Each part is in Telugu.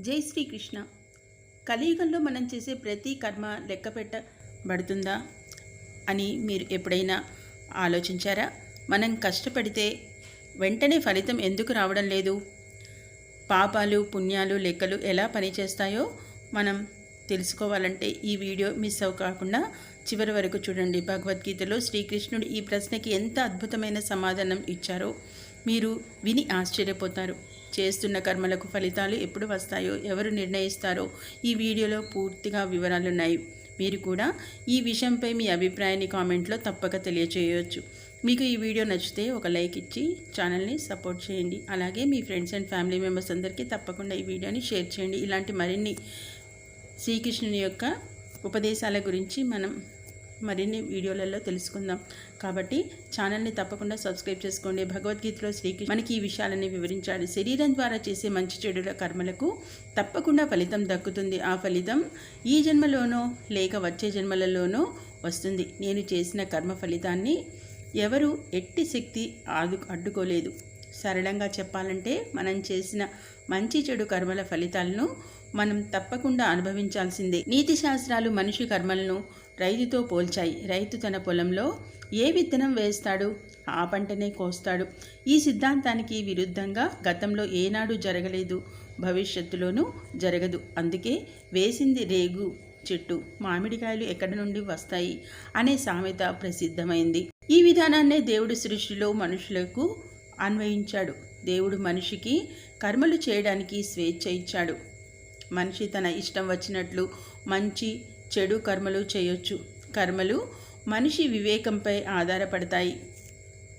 జై శ్రీకృష్ణ. కలియుగంలో మనం చేసే ప్రతి కర్మ లెక్క పెట్టబడుతుందా అని మీరు ఎప్పుడైనా ఆలోచించారా? మనం కష్టపడితే వెంటనే ఫలితం ఎందుకు రావడం లేదు? పాపాలు పుణ్యాలు లెక్కలు ఎలా పనిచేస్తాయో మనం తెలుసుకోవాలంటే ఈ వీడియో మిస్ అవ్వకుండా చివరి వరకు చూడండి. భగవద్గీతలో శ్రీకృష్ణుడు ఈ ప్రశ్నకి ఎంత అద్భుతమైన సమాధానం ఇచ్చారో మీరు విని ఆశ్చర్యపోతారు. చేస్తున్న కర్మలకు ఫలితాలు ఎప్పుడు వస్తాయో ఎవరు నిర్ణయిస్తారో ఈ వీడియోలో పూర్తిగా వివరాలున్నాయి. మీరు కూడా ఈ విషయంపై మీ అభిప్రాయాన్ని కామెంట్లో తప్పక తెలియచేయవచ్చు మీకు ఈ వీడియో నచ్చితే ఒక లైక్ ఇచ్చి ఛానల్ని సపోర్ట్ చేయండి. అలాగే మీ ఫ్రెండ్స్ అండ్ ఫ్యామిలీ మెంబర్స్ అందరికీ తప్పకుండా ఈ వీడియోని షేర్ చేయండి. ఇలాంటి మరిన్ని శ్రీకృష్ణుని యొక్క ఉపదేశాల గురించి మనం మరిన్ని వీడియోలలో తెలుసుకుందాం. కాబట్టి ఛానల్ని తప్పకుండా సబ్స్క్రైబ్ చేసుకోండి. భగవద్గీతలో శ్రీకృష్ణ మనకి ఈ విషయాలని వివరించాడు. శరీరం ద్వారా చేసే మంచి చెడుల కర్మలకు తప్పకుండా ఫలితం దక్కుతుంది. ఆ ఫలితం ఈ జన్మలోనో లేక వచ్చే జన్మలలోనో వస్తుంది. నేను చేసిన కర్మ ఫలితాన్ని ఎవరు ఎట్టి శక్తి ఆదు అడ్డుకోలేదు. సరళంగా చెప్పాలంటే మనం చేసిన మంచి చెడు కర్మల ఫలితాలను మనం తప్పకుండా అనుభవించాల్సిందే. నీతి శాస్త్రాలు మనిషి కర్మలను రైతుతో పోల్చాయి. రైతు తన పొలంలో ఏ విత్తనం వేస్తాడు? ఆ పంటనే కోస్తాడు. ఈ సిద్ధాంతానికి విరుద్ధంగా గతంలో ఏనాడు జరగలేదు. భవిష్యత్తులోనూ జరగదు. అందుకే వేసింది రేగు చెట్టు. మామిడికాయలు ఎక్కడి నుండి వస్తాయి? అనే సామెత ప్రసిద్ధమైంది. ఈ విధానాన్నే దేవుడి సృష్టిలో మనుషులకు అన్వయించాడు. దేవుడు మనిషికి కర్మలు చేయడానికి స్వేచ్ఛ ఇచ్చాడు. మనిషి తన ఇష్టం వచ్చినట్లు మంచి చెడు కర్మలు చేయొచ్చు. కర్మలు మనిషి వివేకంపై ఆధారపడతాయి.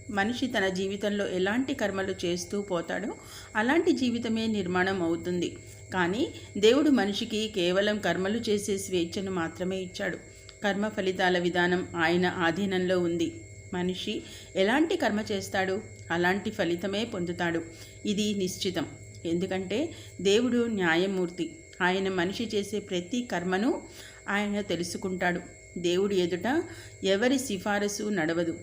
మనిషి తన జీవితంలో ఎలాంటి కర్మలు చేస్తూ పోతాడో అలాంటి జీవితమే నిర్మాణం అవుతుంది. కానీ దేవుడు మనిషికి కేవలం కర్మలు చేసే స్వేచ్ఛను మాత్రమే ఇచ్చాడు. కర్మ ఫలితాల విధానం ఆయన ఆధీనంలో ఉంది. మనిషి ఎలాంటి కర్మ చేస్తాడు? అలాంటి ఫలితమే పొందుతాడు. ఇది నిశ్చితం. ఎందుకంటే దేవుడు న్యాయమూర్తి. ఆయన మనిషి చేసే ప్రతి కర్మను ఆయన తెలుసుకుంటాడు. దేవుడి ఎదుట ఎవరి సిఫారసు నడవదు.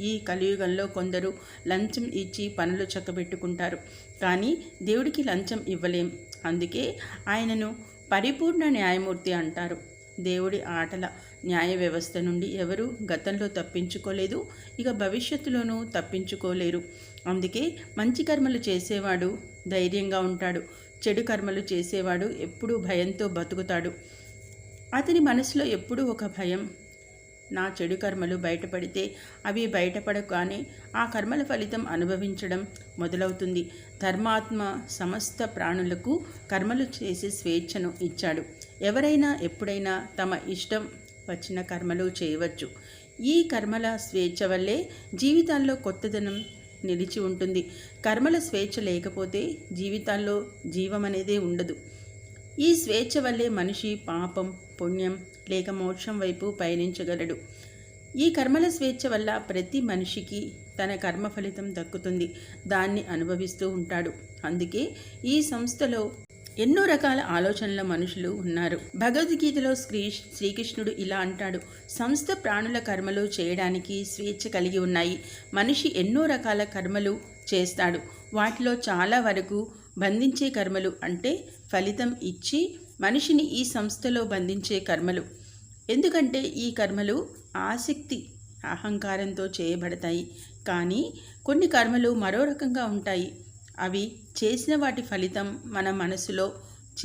ఈ కలియుగంలో కొందరు లంచం ఇచ్చి పనులు చక్కబెట్టుకుంటారు. కానీ దేవుడికి లంచం ఇవ్వలేం. అందుకే ఆయనను పరిపూర్ణ న్యాయమూర్తి అంటారు. దేవుడి ఆటల న్యాయ వ్యవస్థ నుండి ఎవరు గతంలో తప్పించుకోలేదు ఇక భవిష్యత్తులోనూ తప్పించుకోలేరు. అందుకే మంచి కర్మలు చేసేవాడు ధైర్యంగా ఉంటాడు. చెడు కర్మలు చేసేవాడు ఎప్పుడూ భయంతో బతుకుతాడు. అతని మనసులో ఎప్పుడూ ఒక భయం. నా చెడు కర్మలు బయటపడితే అవి బయటపడగానే ఆ కర్మల ఫలితం అనుభవించడం మొదలవుతుంది. ధర్మాత్మ సమస్త ప్రాణులకు కర్మలు చేసే స్వేచ్ఛను ఇచ్చాడు. ఎవరైనా ఎప్పుడైనా తమ ఇష్టం వచ్చిన కర్మలు చేయవచ్చు. ఈ కర్మల స్వేచ్ఛ వల్లే జీవితాల్లో కొత్తదనం నిలిచి ఉంటుంది. కర్మల స్వేచ్ఛ లేకపోతే జీవితాల్లో జీవం అనేదే ఉండదు. ఈ స్వేచ్ఛ వల్లే మనిషి పాపం పుణ్యం లేక మోక్షం వైపు పయనించగలడు. ఈ కర్మల స్వేచ్ఛ వల్ల ప్రతి మనిషికి తన కర్మ ఫలితం దక్కుతుంది. దాన్ని అనుభవిస్తూ ఉంటాడు. అందుకే ఈ సంస్థలో ఎన్నో రకాల ఆలోచనల మనుషులు ఉన్నారు. భగవద్గీతలో శ్రీ శ్రీకృష్ణుడు ఇలా అంటాడు. సంస్థ ప్రాణుల కర్మలు చేయడానికి స్వేచ్ఛ కలిగి ఉన్నాయి. మనిషి ఎన్నో రకాల కర్మలు చేస్తాడు. వాటిలో చాలా వరకు బంధించే కర్మలు అంటే ఫలితం ఇచ్చి మనిషిని ఈ సంస్థలో బంధించే కర్మలు. ఎందుకంటే ఈ కర్మలు ఆసక్తి అహంకారంతో చేయబడతాయి. కానీ కొన్ని కర్మలు మరో రకంగా ఉంటాయి. అవి చేసిన వాటి ఫలితం మన మనసులో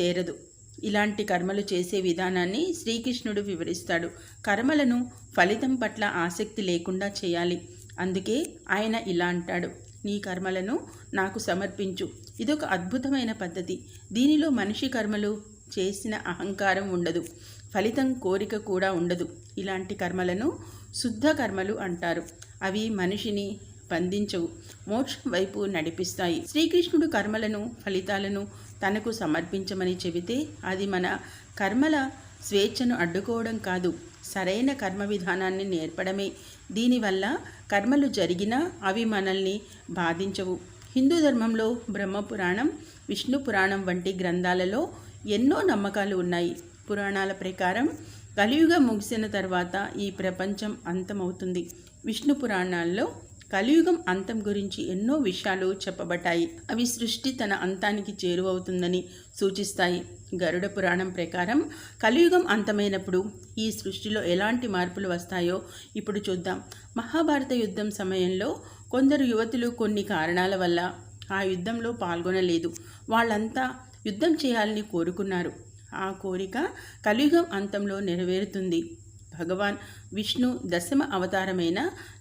చేరదు. ఇలాంటి కర్మలు చేసే విధానాన్ని శ్రీకృష్ణుడు వివరిస్తాడు. కర్మలను ఫలితం పట్ల ఆసక్తి లేకుండా చేయాలి. అందుకే ఆయన ఇలా అంటాడు. నీ కర్మలను నాకు సమర్పించు. ఇదొక అద్భుతమైన పద్ధతి. దీనిలో మనిషి కర్మలు చేసిన అహంకారం ఉండదు. ఫలితం కోరిక కూడా ఉండదు. ఇలాంటి కర్మలను శుద్ధ కర్మలు అంటారు. అవి మనిషిని బంధించవు. మోక్షం వైపు నడిపిస్తాయి. శ్రీకృష్ణుడు కర్మలను ఫలితాలను తనకు సమర్పించమని చెబితే అది మన కర్మల స్వేచ్ఛను అడ్డుకోవడం కాదు. సరైన కర్మ విధానాన్ని నేర్పడమే. దీనివల్ల కర్మలు జరిగినా అవి మనల్ని బాధించవు. హిందూ ధర్మంలో బ్రహ్మపురాణం విష్ణు పురాణం వంటి గ్రంథాలలో ఎన్నో నమ్మకాలు ఉన్నాయి. పురాణాల ప్రకారం కలియుగం ముగిసిన తర్వాత ఈ ప్రపంచం అంతమవుతుంది. విష్ణు పురాణాల్లో కలియుగం అంతం గురించి ఎన్నో విషయాలు చెప్పబడ్డాయి. అవి సృష్టి తన అంతానికి చేరువవుతుందని సూచిస్తాయి. గరుడ పురాణం ప్రకారం కలియుగం అంతమైనప్పుడు ఈ సృష్టిలో ఎలాంటి మార్పులు వస్తాయో ఇప్పుడు చూద్దాం. మహాభారత యుద్ధం సమయంలో కొందరు యువతులు కొన్ని కారణాల వల్ల ఆ యుద్ధంలో పాల్గొనలేదు. వాళ్ళంతా యుద్ధం చేయాలని కోరుకున్నారు. ఆ కోరిక కలియుగం అంతంలో నెరవేరుతుంది. భగవాన్ విష్ణు దశమ అవతారమైన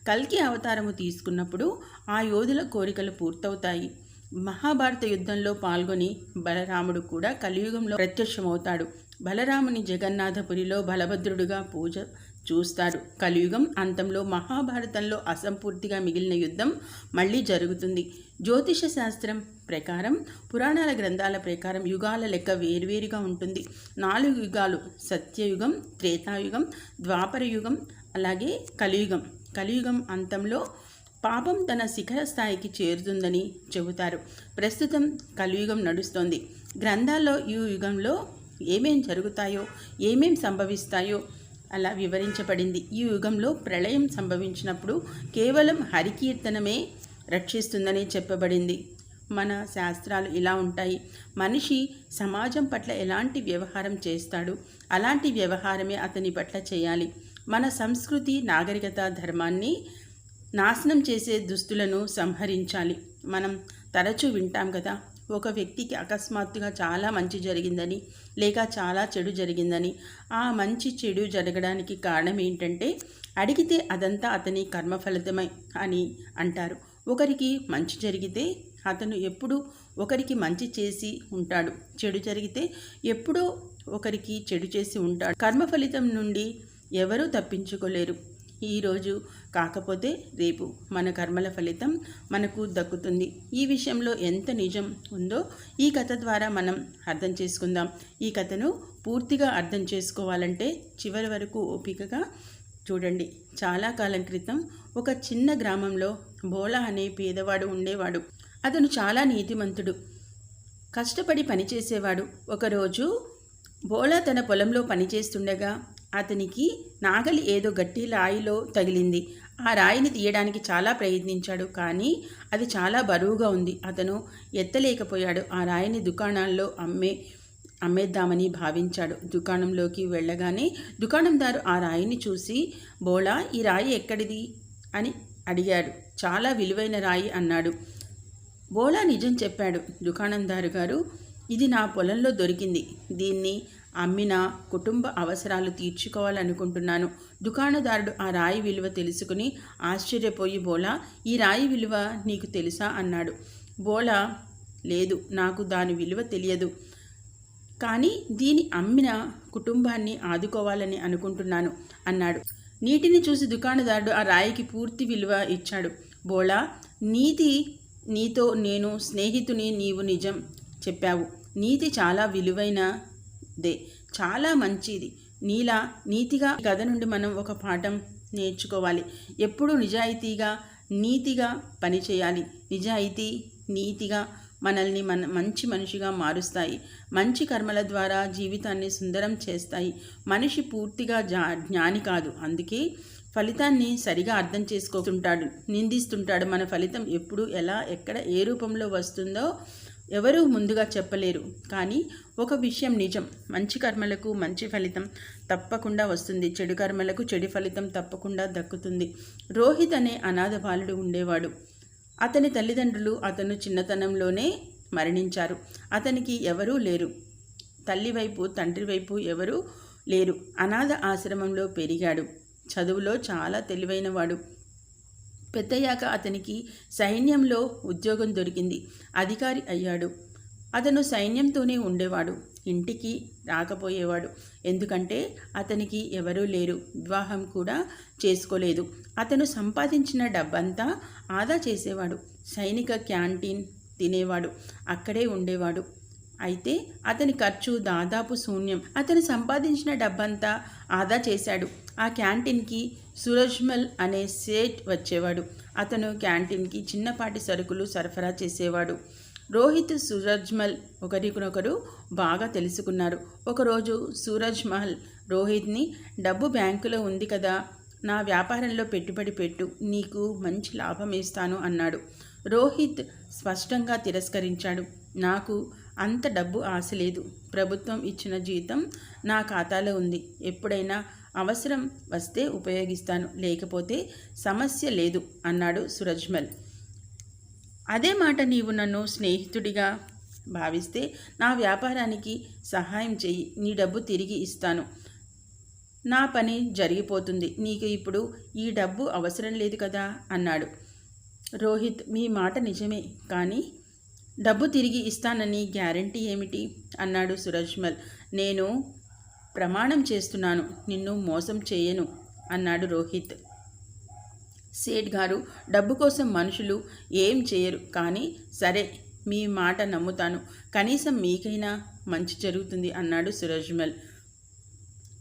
కల్కి అవతారము తీసుకున్నప్పుడు ఆ యోధుల కోరికలు పూర్తవుతాయి. మహాభారత యుద్ధంలో పాల్గొని బలరాముడు కూడా కలియుగంలో ప్రత్యక్షమవుతాడు. బలరాముని జగన్నాథపురిలో బలభద్రుడుగా పూజ చూస్తాడు. కలియుగం అంతంలో మహాభారతంలో అసంపూర్తిగా మిగిలిన యుద్ధం మళ్ళీ జరుగుతుంది. జ్యోతిష శాస్త్రం ప్రకారం పురాణాల గ్రంథాల ప్రకారం యుగాల లెక్క వేర్వేరుగా ఉంటుంది. నాలుగు యుగాలు సత్యయుగం త్రేతాయుగం ద్వాపర యుగం అలాగే కలియుగం. కలియుగం అంతంలో పాపం తన శిఖర స్థాయికి చేరుతుందని చెబుతారు. ప్రస్తుతం కలియుగం నడుస్తోంది. గ్రంథాల్లో ఈ యుగంలో ఏమేం జరుగుతాయో ఏమేం సంభవిస్తాయో అలా వివరించబడింది. ఈ యుగంలో ప్రళయం సంభవించినప్పుడు కేవలం హరికీర్తనమే రక్షిస్తుందని చెప్పబడింది. మన శాస్త్రాలు ఇలా ఉంటాయి. మనిషి సమాజం పట్ల ఎలాంటి వ్యవహారం చేస్తాడు? అలాంటి వ్యవహారమే అతని పట్ల చేయాలి. మన సంస్కృతి నాగరికత ధర్మాన్ని నాశనం చేసే దుస్తులను సంహరించాలి. మనం తరచూ వింటాం కదా ఒక వ్యక్తికి అకస్మాత్తుగా చాలా మంచి జరిగిందని లేక చాలా చెడు జరిగిందని. ఆ మంచి చెడు జరగడానికి కారణం ఏంటంటే అడిగితే అదంతా అతని కర్మఫలితమై అని అంటారు. ఒకరికి మంచి జరిగితే అతను ఎప్పుడు ఒకరికి మంచి చేసి ఉంటాడు. చెడు జరిగితే ఎప్పుడో ఒకరికి చెడు చేసి ఉంటాడు. కర్మ ఫలితం నుండి ఎవరూ తప్పించుకోలేరు. ఈరోజు కాకపోతే రేపు మన కర్మల ఫలితం మనకు దక్కుతుంది. ఈ విషయంలో ఎంత నిజం ఉందో ఈ కథ ద్వారా మనం అర్థం చేసుకుందాం. ఈ కథను పూర్తిగా అర్థం చేసుకోవాలంటే చివరి వరకు ఓపికగా చూడండి. చాలా కాలం క్రితం ఒక చిన్న గ్రామంలో బోలా అనే పేదవాడు ఉండేవాడు. అతను చాలా నీతిమంతుడు. కష్టపడి పనిచేసేవాడు. ఒకరోజు బోలా తన పొలంలో పనిచేస్తుండగా అతనికి నాగలి ఏదో గట్టి రాయిలో తగిలింది. ఆ రాయిని తీయడానికి చాలా ప్రయత్నించాడు. కానీ అది చాలా బరువుగా ఉంది. అతను ఎత్తలేకపోయాడు. ఆ రాయిని దుకాణాల్లో అమ్మే అమ్మేద్దామని భావించాడు. దుకాణంలోకి వెళ్ళగానే దుకాణందారు ఆ రాయిని చూసి బోళా ఈ రాయి ఎక్కడిది? అని అడిగాడు. చాలా విలువైన రాయి అన్నాడు. బోళా నిజం చెప్పాడు. దుకాణందారు గారు ఇది నా పొలంలో దొరికింది. దీన్ని అమ్మిన కుటుంబ అవసరాలు తీర్చుకోవాలనుకుంటున్నాను. దుకాణదారుడు ఆ రాయి విలువ తెలుసుకుని ఆశ్చర్యపోయి బోలా ఈ రాయి విలువ నీకు తెలుసా? అన్నాడు. బోలా లేదు నాకు దాని విలువ తెలియదు. కానీ దీని అమ్మిన కుటుంబాన్ని ఆదుకోవాలని అనుకుంటున్నాను అన్నాడు. నీటిని చూసి దుకాణదారుడు ఆ రాయికి పూర్తి విలువ ఇచ్చాడు. బోళా నీతి నీతో నేను స్నేహితుని నీవు నిజం చెప్పావు. నీతి చాలా విలువైన దే. చాలా మంచిది. నీలా నీతిగా కథ నుండి మనం ఒక పాఠం నేర్చుకోవాలి. ఎప్పుడూ నిజాయితీగా నీతిగా పనిచేయాలి నిజాయితీ నీతిగా మనల్ని మన మంచి మనిషిగా మారుస్తాయి. మంచి కర్మల ద్వారా జీవితాన్ని సుందరం చేస్తాయి. మనిషి పూర్తిగా జా జ్ఞాని కాదు. అందుకే ఫలితాన్ని సరిగా అర్థం చేసుకోతుంటాడు నిందిస్తుంటాడు. మన ఫలితం ఎప్పుడు ఎలా ఎక్కడ ఏ రూపంలో వస్తుందో ఎవరూ ముందుగా చెప్పలేరు. కానీ ఒక విషయం నిజం. మంచి కర్మలకు మంచి ఫలితం తప్పకుండా వస్తుంది. చెడు కర్మలకు చెడు ఫలితం తప్పకుండా దక్కుతుంది. రోహిత్ అనే అనాథ బాలుడు ఉండేవాడు. అతని తల్లిదండ్రులు అతను చిన్నతనంలోనే మరణించారు. అతనికి ఎవరూ లేరు. తల్లి వైపు తండ్రి వైపు ఎవరూ లేరు. అనాథ ఆశ్రమంలో పెరిగాడు. చదువులో చాలా తెలివైనవాడు. పెద్దయ్యాక అతనికి సైన్యంలో ఉద్యోగం దొరికింది. అధికారి అయ్యాడు. అతను సైన్యంతోనే ఉండేవాడు. ఇంటికి రాకపోయేవాడు. ఎందుకంటే అతనికి ఎవరూ లేరు. వివాహం కూడా చేసుకోలేదు. అతను సంపాదించిన డబ్బంతా ఆదా చేసేవాడు. సైనిక క్యాంటీన్ తినేవాడు. అక్కడే ఉండేవాడు. అయితే అతని ఖర్చు దాదాపు శూన్యం. అతను సంపాదించిన డబ్బంతా ఆదా చేశాడు. ఆ క్యాంటీన్కి సూరజ్మల్ అనే సేట్ వచ్చేవాడు. అతను క్యాంటీన్కి చిన్నపాటి సరుకులు సరఫరా చేసేవాడు. రోహిత్ సూరజ్మల్ ఒకరికొనొకరు బాగా తెలుసుకున్నారు. ఒకరోజు సూరజ్మహల్ రోహిత్ని డబ్బు బ్యాంకులో ఉంది కదా నా వ్యాపారంలో పెట్టుబడి పెట్టు నీకు మంచి లాభం ఇస్తాను అన్నాడు. రోహిత్ స్పష్టంగా తిరస్కరించాడు. నాకు అంత డబ్బు ఆశ లేదు. ప్రభుత్వం ఇచ్చిన జీతం నా ఖాతాలో ఉంది. ఎప్పుడైనా అవసరం వస్తే ఉపయోగిస్తాను. లేకపోతే సమస్య లేదు అన్నాడు సురజ్మల్. అదే మాట నీవు నన్ను స్నేహితుడిగా భావిస్తే నా వ్యాపారానికి సహాయం చెయ్యి. నీ డబ్బు తిరిగి ఇస్తాను. నా పని జరిగిపోతుంది. నీకు ఇప్పుడు ఈ డబ్బు అవసరం లేదు కదా? అన్నాడు. రోహిత్ మీ మాట నిజమే కానీ డబ్బు తిరిగి ఇస్తానని గ్యారంటీ ఏమిటి? అన్నాడు సురజ్మల్. నేను ప్రమాణం చేస్తున్నాను నిన్ను మోసం చేయను అన్నాడు రోహిత్. సేట్ గారు డబ్బు కోసం మనుషులు ఏం చేయరు కానీ సరే మీ మాట నమ్ముతాను. కనీసం మీకైనా మంచి జరుగుతుంది అన్నాడు సురజ్మల్.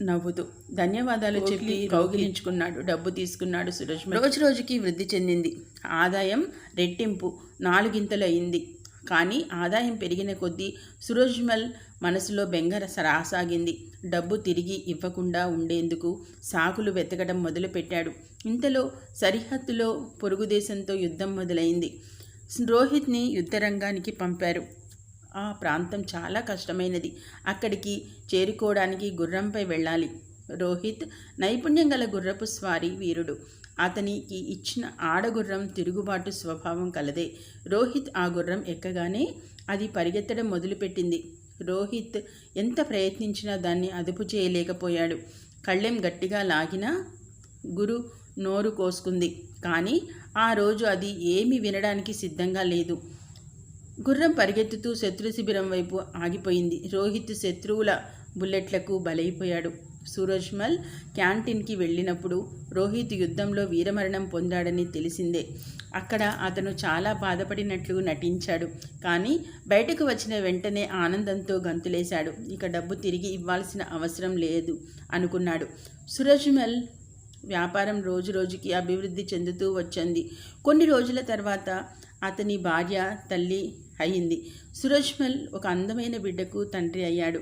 నవ్వుతూ. ధన్యవాదాలు చెప్పి కౌగిలించుకున్నాడు డబ్బు తీసుకున్నాడు సురజ్మల్. రోజు రోజుకి వృద్ధి చెందింది. ఆదాయం రెట్టింపు నాలుగింతలు అయింది కానీ ఆదాయం పెరిగిన కొద్దీ సురోజ్మల్ మనసులో బెంగ రాసాగింది డబ్బు తిరిగి ఇవ్వకుండా ఉండేందుకు సాకులు వెతకడం మొదలుపెట్టాడు. ఇంతలో సరిహద్దులో పొరుగుదేశంతో యుద్ధం మొదలైంది. రోహిత్ని యుద్ధరంగానికి పంపారు. ఆ ప్రాంతం చాలా కష్టమైనది. అక్కడికి చేరుకోవడానికి గుర్రంపై వెళ్ళాలి. రోహిత్ నైపుణ్యం గల గుర్రపు స్వారీ వీరుడు. అతనికి ఇచ్చిన ఆడగుర్రం తిరుగుబాటు స్వభావం కలదే. రోహిత్ ఆ గుర్రం ఎక్కగానే అది పరిగెత్తడం మొదలుపెట్టింది. రోహిత్ ఎంత ప్రయత్నించినా దాన్ని అదుపు చేయలేకపోయాడు. కళ్ళెం గట్టిగా లాగినా గురు నోరు కోసుకుంది. కానీ ఆ రోజు అది ఏమీ వినడానికి సిద్ధంగా లేదు. గుర్రం పరిగెత్తుతూ శత్రు శిబిరం వైపు ఆగిపోయింది. రోహిత్ శత్రువుల బుల్లెట్లకు బలైపోయాడు. సూరజ్మల్ క్యాంటీన్కి వెళ్ళినప్పుడు రోహిత్ యుద్ధంలో వీరమరణం పొందాడని తెలిసిందే. అక్కడ అతను చాలా బాధపడినట్లు నటించాడు. కానీ బయటకు వచ్చిన వెంటనే ఆనందంతో గంతులేశాడు. ఇక డబ్బు తిరిగి ఇవ్వాల్సిన అవసరం లేదు అనుకున్నాడు. సురజ్మల్ వ్యాపారం రోజు రోజుకి అభివృద్ధి చెందుతూ వచ్చింది. కొన్ని రోజుల తర్వాత అతని భార్య తల్లి అయింది. సురజ్మల్ ఒక అందమైన బిడ్డకు తండ్రి అయ్యాడు.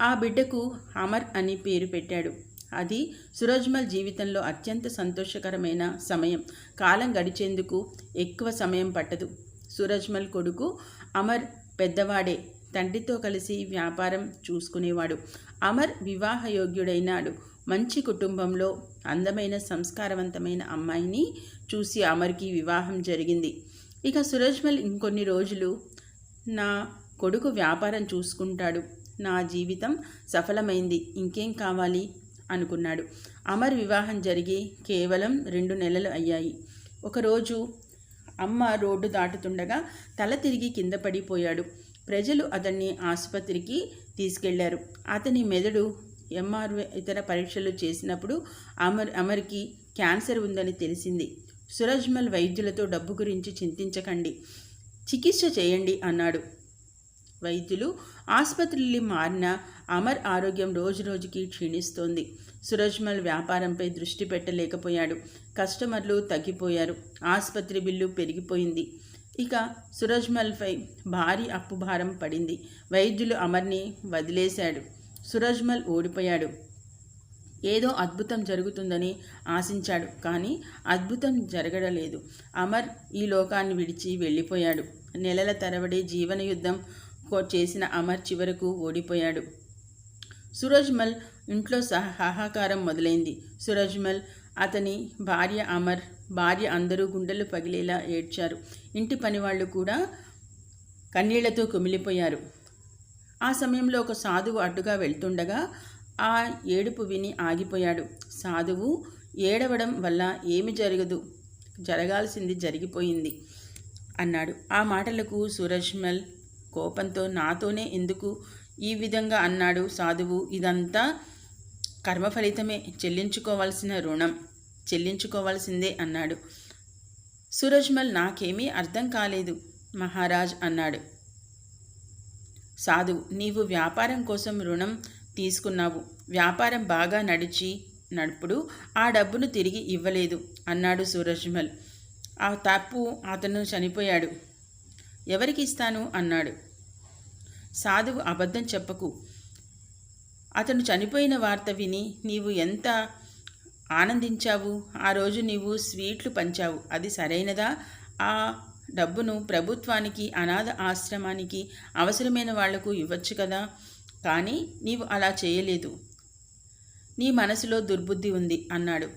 ఆ బిడ్డకు అమర్ అని పేరు పెట్టాడు. అది సురజ్మల్ జీవితంలో అత్యంత సంతోషకరమైన సమయం. కాలం గడిచేందుకు ఎక్కువ సమయం పట్టదు. సురజ్మల్ కొడుకు అమర్ పెద్దవాడే. తండ్రితో కలిసి వ్యాపారం చూసుకునేవాడు. అమర్ వివాహయోగ్యుడైనాడు. మంచి కుటుంబంలో అందమైన సంస్కారవంతమైన అమ్మాయిని చూసి అమర్కి వివాహం జరిగింది. ఇక సురజ్మల్ ఇంకొన్ని రోజులు నా కొడుకు వ్యాపారం చూసుకుంటాడు. నా జీవితం సఫలమైంది ఇంకేం కావాలి? అనుకున్నాడు. అమర్ వివాహం జరిగి కేవలం రెండు నెలలు అయ్యాయి. ఒకరోజు అమ్మ రోడ్డు దాటుతుండగా తల తిరిగి కింద పడిపోయాడు. ప్రజలు అతన్ని ఆసుపత్రికి తీసుకెళ్ళారు. అతని మెదడు ఎంఆర్ ఇతర పరీక్షలు చేసినప్పుడు అమర్ అమర్కి క్యాన్సర్ ఉందని తెలిసింది. సురజ్మల్ వైద్యులతో డబ్బు గురించి చింతించకండి. చికిత్స చేయండి అన్నాడు. వైద్యులు ఆసుపత్రులు మారిన అమర్ ఆరోగ్యం రోజురోజుకి క్షీణిస్తోంది. సురజ్మల్ వ్యాపారంపై దృష్టి పెట్టలేకపోయాడు. కస్టమర్లు తగ్గిపోయారు. ఆసుపత్రి బిల్లు పెరిగిపోయింది. ఇక సురజ్మల్పై భారీ అప్పు భారం పడింది. వైద్యులు అమర్ని వదిలేశాడు. సురజ్మల్ ఓడిపోయాడు. ఏదో అద్భుతం జరుగుతుందని ఆశించాడు కానీ అద్భుతం జరగడలేదు. అమర్ ఈ లోకాన్ని విడిచి వెళ్ళిపోయాడు. నెలల తరబడి జీవన యుద్ధం చేసిన అమర్ చివరకు ఓడిపోయాడు. సురజ్మల్ ఇంట్లో హాహాకారం మొదలైంది. సురజ్మల్ అతని భార్య అమర్ భార్య అందరూ గుండెలు పగిలేలా ఏడ్చారు. ఇంటి పనివాళ్ళు కూడా కన్నీళ్ళతో కుమిలిపోయారు. ఆ సమయంలో ఒక సాధువు అడ్డుగా వెళ్తుండగా ఆ ఏడుపు విని ఆగిపోయాడు. సాధువు ఏడవడం వల్ల ఏమి జరగదు జరగాల్సింది జరిగిపోయింది అన్నాడు. ఆ మాటలకు సూరజ్మల్ కోపంతో నాతోనే ఎందుకు ఈ విధంగా అన్నాడు సాధువు. ఇదంతా కర్మ ఫలితమే చెల్లించుకోవాల్సిన రుణం. చెల్లించుకోవాల్సిందే అన్నాడు. సూరజ్మల్ నాకేమీ అర్థం కాలేదు మహారాజ్ అన్నాడు. సాధువు నీవు వ్యాపారం కోసం రుణం తీసుకున్నావు. వ్యాపారం బాగా నడిచి నడుపుడు ఆ డబ్బును తిరిగి ఇవ్వలేదు అన్నాడు సూరజ్మల్. ఆ తప్పు అతను చనిపోయాడు. ఎవరికి ఇస్తాను అన్నాడు. సాధువు అబద్ధం చెప్పకు. అతను చనిపోయిన వార్త విని నీవు ఎంత ఆనందించావు? ఆ రోజు నీవు స్వీట్లు పంచావు. అది సరైనదా? ఆ డబ్బును ప్రభుత్వానికి అనాథ ఆశ్రమానికి అవసరమైన వాళ్ళకు ఇవ్వచ్చు కదా? కానీ నీవు అలా చేయలేదు. నీ మనసులో దుర్బుద్ధి ఉంది అన్నాడు.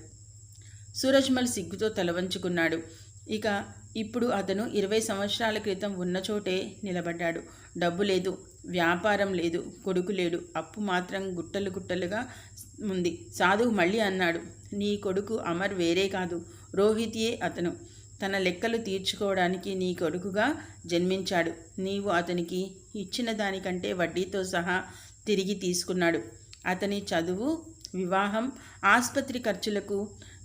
సూరజ్మల్ సిగ్గుతో తలవంచుకున్నాడు ఇక ఇప్పుడు అతను ఇరవై సంవత్సరాల క్రితం ఉన్న చోటే నిలబడ్డాడు. డబ్బు లేదు వ్యాపారం లేదు కొడుకు లేడు అప్పు మాత్రం గుట్టలు గుట్టలుగా ఉంది. సాధువు మళ్ళీ అన్నాడు నీ కొడుకు అమర్ వేరే కాదు రోహితియే అతను. తన లెక్కలు తీర్చుకోవడానికి నీ కొడుకుగా జన్మించాడు. నీవు అతనికి ఇచ్చిన దానికంటే వడ్డీతో సహా తిరిగి తీసుకున్నాడు. అతని చదువు వివాహం ఆసుపత్రి ఖర్చులకు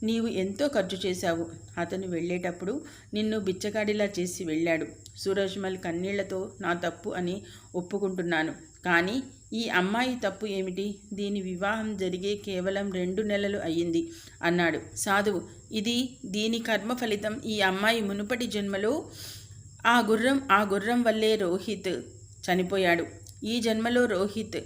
నీవు ఎంతో ఖర్చు చేశావు. అతను వెళ్ళేటప్పుడు నిన్ను బిచ్చగాడిలా చేసి వెళ్ళాడు. సూరజ్మల్ కన్నీళ్ళతో నా తప్పు అని ఒప్పుకుంటున్నాను. కానీ ఈ అమ్మాయి తప్పు ఏమిటి? దీని వివాహం జరిగే కేవలం రెండు నెలలు అయ్యింది అన్నాడు. సాధువు ఇది దీని కర్మ ఫలితం. ఈ అమ్మాయి మునుపటి జన్మలో ఆ గుర్రం ఆ గుర్రం వల్లే రోహిత్ చనిపోయాడు. ఈ జన్మలో రోహిత్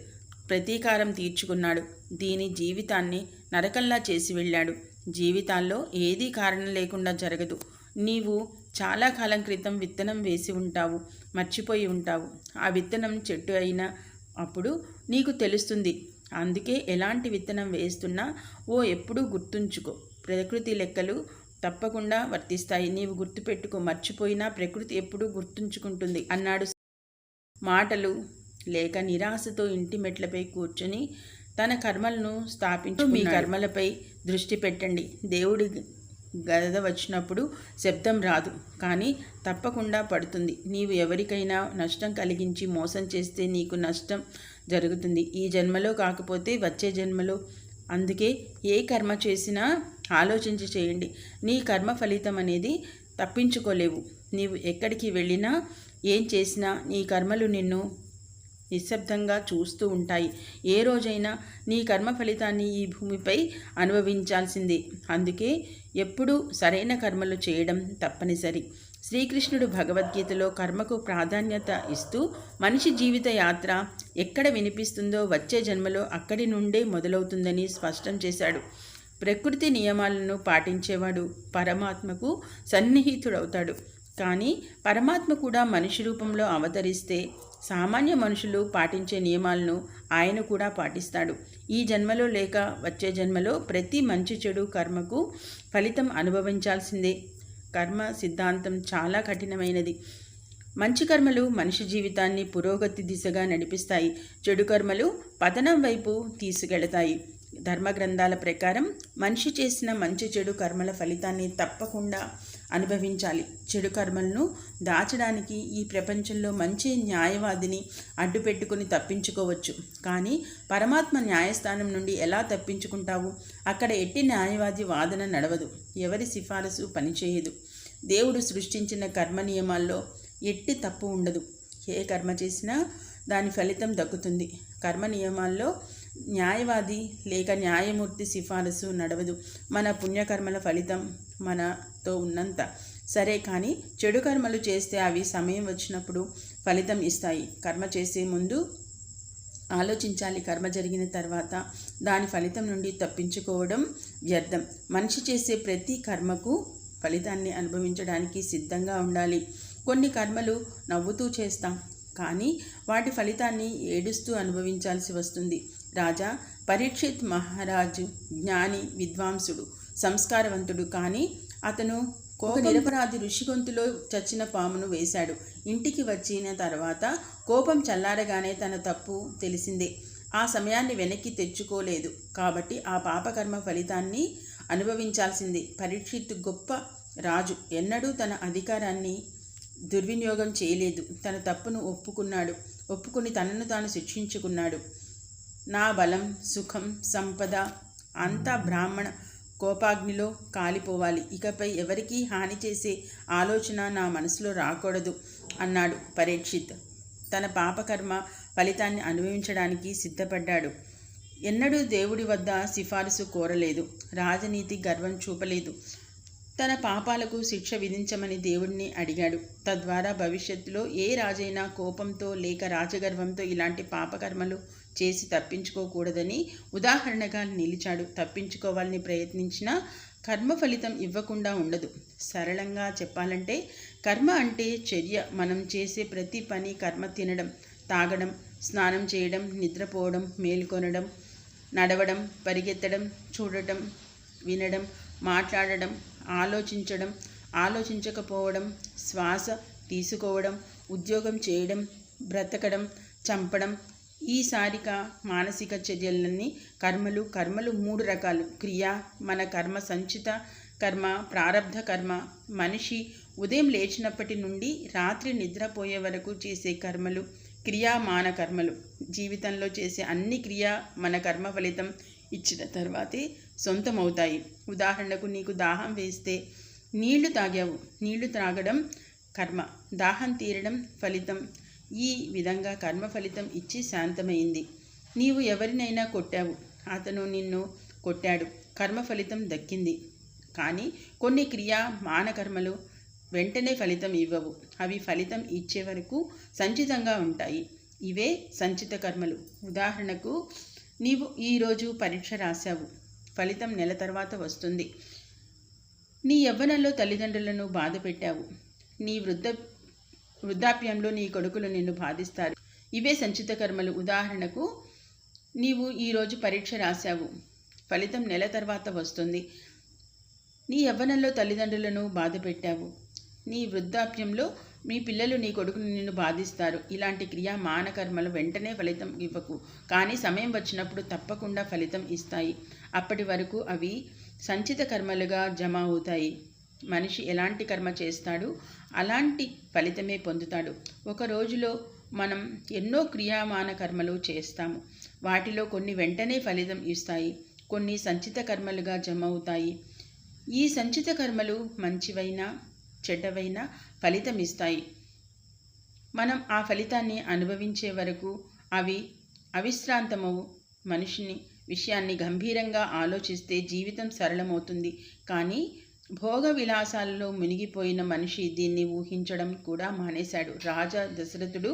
ప్రతీకారం తీర్చుకున్నాడు. దీని జీవితాన్ని నరకంలా చేసి వెళ్ళాడు. జీవితాల్లో ఏదీ కారణం లేకుండా జరగదు. నీవు చాలా కాలం క్రితం విత్తనం వేసి ఉంటావు మర్చిపోయి ఉంటావు. ఆ విత్తనం చెట్టు అయినా అప్పుడు నీకు తెలుస్తుంది. అందుకే ఎలాంటి విత్తనం వేస్తున్నా ఓ ఎప్పుడూ గుర్తుంచుకో. ప్రకృతి లెక్కలు తప్పకుండా వర్తిస్తాయి. నీవు గుర్తుపెట్టుకో. మర్చిపోయినా ప్రకృతి ఎప్పుడూ గుర్తుంచుకుంటుంది అన్నాడు. మాటలు లేక నిరాశతో ఇంటి మెట్లపై కూర్చొని తన కర్మలను స్థాపించు మీ కర్మలపై దృష్టి పెట్టండి. దేవుడి గద వచ్చినప్పుడు శబ్దం రాదు కానీ తప్పకుండా పడుతుంది. నీవు ఎవరికైనా నష్టం కలిగించి మోసం చేస్తే నీకు నష్టం జరుగుతుంది. ఈ జన్మలో కాకపోతే వచ్చే జన్మలో. అందుకే ఏ కర్మ చేసినా ఆలోచించి చేయండి. నీ కర్మ ఫలితం అనేది తప్పించుకోలేవు. నీవు ఎక్కడికి వెళ్ళినా ఏం చేసినా నీ కర్మలు నిన్ను నిశ్శబ్దంగా చూస్తూ ఉంటాయి. ఏ రోజైనా నీ కర్మ ఫలితాన్ని ఈ భూమిపై అనుభవించాల్సిందే. అందుకే ఎప్పుడూ సరైన కర్మలు చేయడం తప్పనిసరి. శ్రీకృష్ణుడు భగవద్గీతలో కర్మకు ప్రాధాన్యత ఇస్తూ మనిషి జీవిత యాత్ర ఎక్కడ వినిపిస్తుందో వచ్చే జన్మలో అక్కడి నుండే మొదలవుతుందని స్పష్టం చేశాడు. ప్రకృతి నియమాలను పాటించేవాడు పరమాత్మకు సన్నిహితుడవుతాడు. కానీ పరమాత్మ కూడా మనిషి రూపంలో అవతరిస్తే సామాన్య మనుషులు పాటించే నియమాలను ఆయన కూడా పాటిస్తాడు. ఈ జన్మలో లేక వచ్చే జన్మలో ప్రతి మంచి చెడు కర్మకు ఫలితం అనుభవించాల్సిందే. కర్మ సిద్ధాంతం చాలా కఠినమైనది. మంచి కర్మలు మనిషి జీవితాన్ని పురోగతి దిశగా నడిపిస్తాయి. చెడు కర్మలు పతనం వైపు తీసుకెళతాయి. ధర్మగ్రంథాల ప్రకారం మనిషి చేసిన మంచి చెడు కర్మల ఫలితాన్ని తప్పకుండా అనుభవించాలి. చెడు కర్మలను దాచడానికి ఈ ప్రపంచంలో మంచి న్యాయవాదిని అడ్డుపెట్టుకుని తప్పించుకోవచ్చు. కానీ పరమాత్మ న్యాయస్థానం నుండి ఎలా తప్పించుకుంటావు? అక్కడ ఎట్టి న్యాయవాది వాదన నడవదు. ఎవరి సిఫారసు పనిచేయదు. దేవుడు సృష్టించిన కర్మ నియమాల్లో ఎట్టి తప్పు ఉండదు. ఏ కర్మ చేసినా దాని ఫలితం దక్కుతుంది. కర్మ నియమాల్లో న్యాయవాది లేక న్యాయమూర్తి సిఫారసు నడవదు. మన పుణ్యకర్మల ఫలితం మనతో ఉన్నంత. సరే కానీ చెడు కర్మలు చేస్తే అవి సమయం వచ్చినప్పుడు ఫలితం ఇస్తాయి. కర్మ చేసే ముందు ఆలోచించాలి. కర్మ జరిగిన తర్వాత దాని ఫలితం నుండి తప్పించుకోవడం వ్యర్థం. మనిషి చేసే ప్రతి కర్మకు ఫలితాన్ని అనుభవించడానికి సిద్ధంగా ఉండాలి. కొన్ని కర్మలు నవ్వుతూ చేస్తాం కానీ వాటి ఫలితాన్ని ఏడుస్తూ అనుభవించాల్సి వస్తుంది. రాజా పరీక్షిత్ మహారాజు జ్ఞాని విద్వాంసుడు సంస్కారవంతుడు. కానీ అతను కోప నిరపరాధి ఋషిగొంతులో చచ్చిన పామును వేశాడు. ఇంటికి వచ్చిన తర్వాత కోపం చల్లారగానే తన తప్పు తెలిసిందే. ఆ సమయాన్ని వెనక్కి తెచ్చుకోలేదు. కాబట్టి ఆ పాపకర్మ ఫలితాన్ని అనుభవించాల్సిందే. పరీక్షిత్ గొప్ప రాజు. ఎన్నడూ తన అధికారాన్ని దుర్వినియోగం చేయలేదు. తన తప్పును ఒప్పుకున్నాడు. ఒప్పుకుని తనను తాను శిక్షించుకున్నాడు. నా బలం సుఖం సంపద అంతా బ్రాహ్మణ కోపాగ్నిలో కాలిపోవాలి. ఇకపై ఎవరికీ హాని చేసే ఆలోచన నా మనసులో రాకూడదు అన్నాడు పరీక్షిత్. తన పాపకర్మ ఫలితాన్ని అనుభవించడానికి సిద్ధపడ్డాడు. ఎన్నడూ దేవుడి వద్ద సిఫారసు కోరలేదు. రాజనీతి గర్వం చూపలేదు. తన పాపాలకు శిక్ష విధించమని దేవుడిని అడిగాడు. తద్వారా భవిష్యత్తులో ఏ రాజైనా కోపంతో లేక రాజగర్వంతో ఇలాంటి పాపకర్మలు చేసి తప్పించుకోకూడదని ఉదాహరణగా నిలిచాడు. తప్పించుకోవాలని ప్రయత్నించినా కర్మ ఫలితం ఇవ్వకుండా ఉండదు. సరళంగా చెప్పాలంటే కర్మ అంటే చర్య. మనం చేసే ప్రతి పని కర్మ తినడం తాగడం స్నానం చేయడం నిద్రపోవడం మేల్కొనడం నడవడం పరిగెత్తడం చూడటం వినడం మాట్లాడడం ఆలోచించడం ఆలోచించకపోవడం శ్వాస తీసుకోవడం ఉద్యోగం చేయడం బ్రతకడం చంపడం ఈ సారిక మానసిక చర్యలన్నీ కర్మలు కర్మలు మూడు రకాలు. క్రియ మన కర్మ సంచిత కర్మ ప్రారబ్ధ కర్మ. మనిషి ఉదయం లేచినప్పటి నుండి రాత్రి నిద్రపోయే వరకు చేసే కర్మలు క్రియామాన కర్మలు. జీవితంలో చేసే అన్ని క్రియ మన కర్మ ఫలితం ఇచ్చిన తర్వాతే సొంతమవుతాయి. ఉదాహరణకు నీకు దాహం వేస్తే నీళ్ళు తాగావు. నీళ్ళు త్రాగడం కర్మ. దాహం తీరడం ఫలితం. ఈ విధంగా కర్మ ఫలితం ఇచ్చి శాంతమైంది. నీవు ఎవరినైనా కొట్టావు. అతను నిన్ను కొట్టాడు. కర్మ ఫలితం దక్కింది. కానీ కొన్ని క్రియా మానకర్మలు వెంటనే ఫలితం ఇవ్వవు. అవి ఫలితం ఇచ్చే వరకు సంచితంగా ఉంటాయి. ఇవే సంచిత కర్మలు. ఉదాహరణకు నీవు ఈరోజు పరీక్ష రాశావు. ఫలితం నెల తర్వాత వస్తుంది. నీ యవ్వనంలో తల్లిదండ్రులను బాధ పెట్టావు నీ వృద్ధ వృద్ధాప్యంలో నీ కొడుకులు నిన్ను బాధిస్తారు. ఇవే సంచిత కర్మలు. ఉదాహరణకు నీవు ఈరోజు పరీక్ష రాశావు. ఫలితం నెల తర్వాత వస్తుంది. నీ యవ్వనంలో తల్లిదండ్రులను బాధ పెట్టావు. నీ వృద్ధాప్యంలో మీ పిల్లలు నీ కొడుకును నిన్ను బాధిస్తారు. ఇలాంటి క్రియా మానకర్మలు వెంటనే ఫలితం ఇవ్వకు. కానీ సమయం వచ్చినప్పుడు తప్పకుండా ఫలితం ఇస్తాయి. అప్పటి వరకు అవి సంచిత కర్మలుగా జమ అవుతాయి. మనిషి ఎలాంటి కర్మ చేస్తాడు అలాంటి ఫలితమే పొందుతాడు. ఒక రోజులో మనం ఎన్నో క్రియామాన కర్మలు చేస్తాము. వాటిలో కొన్ని వెంటనే ఫలితం ఇస్తాయి కొన్ని సంచిత కర్మలుగా జమ అవుతాయి. ఈ సంచిత కర్మలు మంచివైనా చెడ్డవైనా ఫలితం ఇస్తాయి. మనం ఆ ఫలితాన్ని అనుభవించే వరకు అవి అవిశ్రాంతమవు మనిషిని విషయాన్ని గంభీరంగా ఆలోచిస్తే జీవితం సరళమవుతుంది. కానీ భోగ విలాసాలలో మునిగిపోయిన మనిషి దీన్ని ఊహించడం కూడా మానేశాడు. రాజా దశరథుడు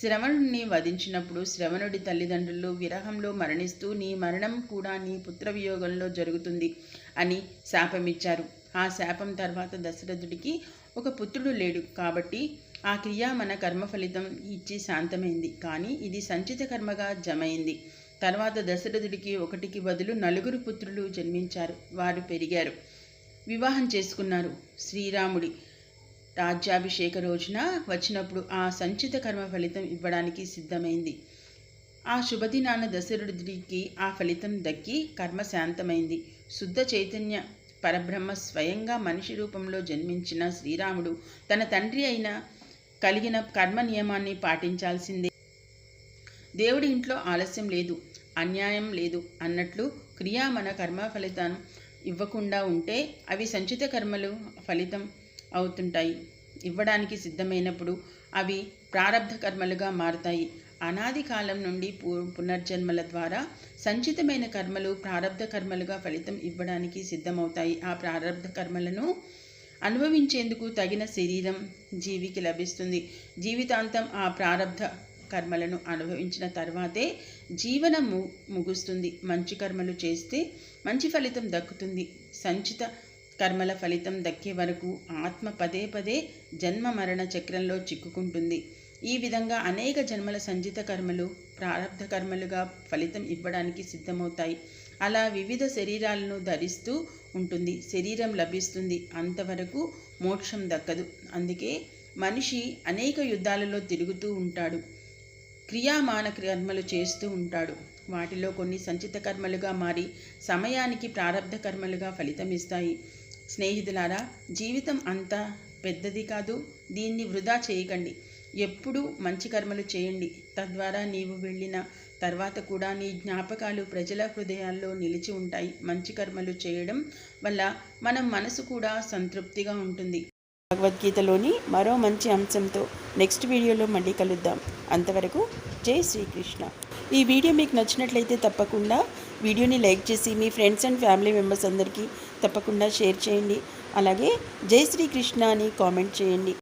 శ్రవణుడిని వధించినప్పుడు శ్రవణుడి తల్లిదండ్రులు విరహంలో మరణిస్తూ నీ మరణం కూడా నీ పుత్రవియోగంలో జరుగుతుంది అని శాపమిచ్చారు. ఆ శాపం తర్వాత దశరథుడికి ఒక పుత్రుడు లేడు కాబట్టి ఆ క్రియ మన కర్మ ఫలితం ఇచ్చి శాంతమైంది. కానీ ఇది సంచిత కర్మగా జమైంది. తర్వాత దశరథుడికి ఒకటికి బదులు నలుగురు పుత్రులు జన్మించారు. వారు పెరిగారు. వివాహం చేసుకున్నారు శ్రీరాముడి. రాజ్యాభిషేక రోజున వచ్చినప్పుడు ఆ సంచిత కర్మ ఫలితం ఇవ్వడానికి సిద్ధమైంది. ఆ శుభదినాన దశరథుడికి ఆ ఫలితం దక్కి కర్మ శాంతమైంది. శుద్ధ చైతన్య పరబ్రహ్మ స్వయంగా మనిషి రూపంలో జన్మించిన శ్రీరాముడు తన తండ్రి అయిన కలిగిన కర్మ నియమాన్ని పాటించాల్సిందే. దేవుడి ఇంట్లో ఆలస్యం లేదు అన్యాయం లేదు అన్నట్లు క్రియా మన కర్మ ఫలితం ఇవ్వకుండా ఉంటే అవి సంచిత కర్మలు ఫలితం అవుతుంటాయి. ఇవ్వడానికి సిద్ధమైనప్పుడు అవి ప్రారంధ కర్మలుగా మారుతాయి. అనాది కాలం నుండి పునర్జన్మల ద్వారా సంచితమైన కర్మలు ప్రారంధ కర్మలుగా ఫలితం ఇవ్వడానికి సిద్ధమవుతాయి. ఆ ప్రారంధ కర్మలను అనుభవించేందుకు తగిన శరీరం జీవికి లభిస్తుంది. జీవితాంతం ఆ ప్రారంధ కర్మలను అనుభవించిన తర్వాతే జీవనం ము ముగుస్తుంది. మంచి కర్మలు చేస్తే మంచి ఫలితం దక్కుతుంది. సంచిత కర్మల ఫలితం దక్కే వరకు ఆత్మ పదే పదే జన్మ మరణ చక్రంలో చిక్కుకుంటుంది. ఈ విధంగా అనేక జన్మల సంచిత కర్మలు ప్రారంధ కర్మలుగా ఫలితం ఇవ్వడానికి సిద్ధమవుతాయి. అలా వివిధ శరీరాలను ధరిస్తూ ఉంటుంది. శరీరం లభిస్తుంది. అంతవరకు మోక్షం దక్కదు. అందుకే మనిషి అనేక యుద్ధాలలో తిరుగుతూ ఉంటాడు. క్రియామాన కర్మలు చేస్తూ ఉంటాడు. వాటిలో కొన్ని సంచిత కర్మలుగా మారి సమయానికి ప్రారంధ కర్మలుగా ఫలితమిస్తాయి స్నేహితులారా జీవితం అంత పెద్దది కాదు. దీన్ని వృధా చేయకండి. ఎప్పుడూ మంచి కర్మలు చేయండి. తద్వారా నీవు వెళ్ళిన తర్వాత కూడా నీ జ్ఞాపకాలు ప్రజల హృదయాల్లో నిలిచి ఉంటాయి. మంచి కర్మలు చేయడం వల్ల మనం మనసు కూడా సంతృప్తిగా ఉంటుంది. భగవద్గీతలోని మరో మంచి అంశంతో నెక్స్ట్ వీడియోలో మళ్ళీ కలుద్దాం. అంతవరకు జై శ్రీకృష్ణ. ఈ వీడియో మీకు నచ్చినట్లయితే తప్పకుండా వీడియోని లైక్ చేసి మీ ఫ్రెండ్స్ అండ్ ఫ్యామిలీ మెంబర్స్ అందరికీ తప్పకుండా షేర్ చేయండి. అలాగే జై శ్రీకృష్ణ అని కామెంట్ చేయండి.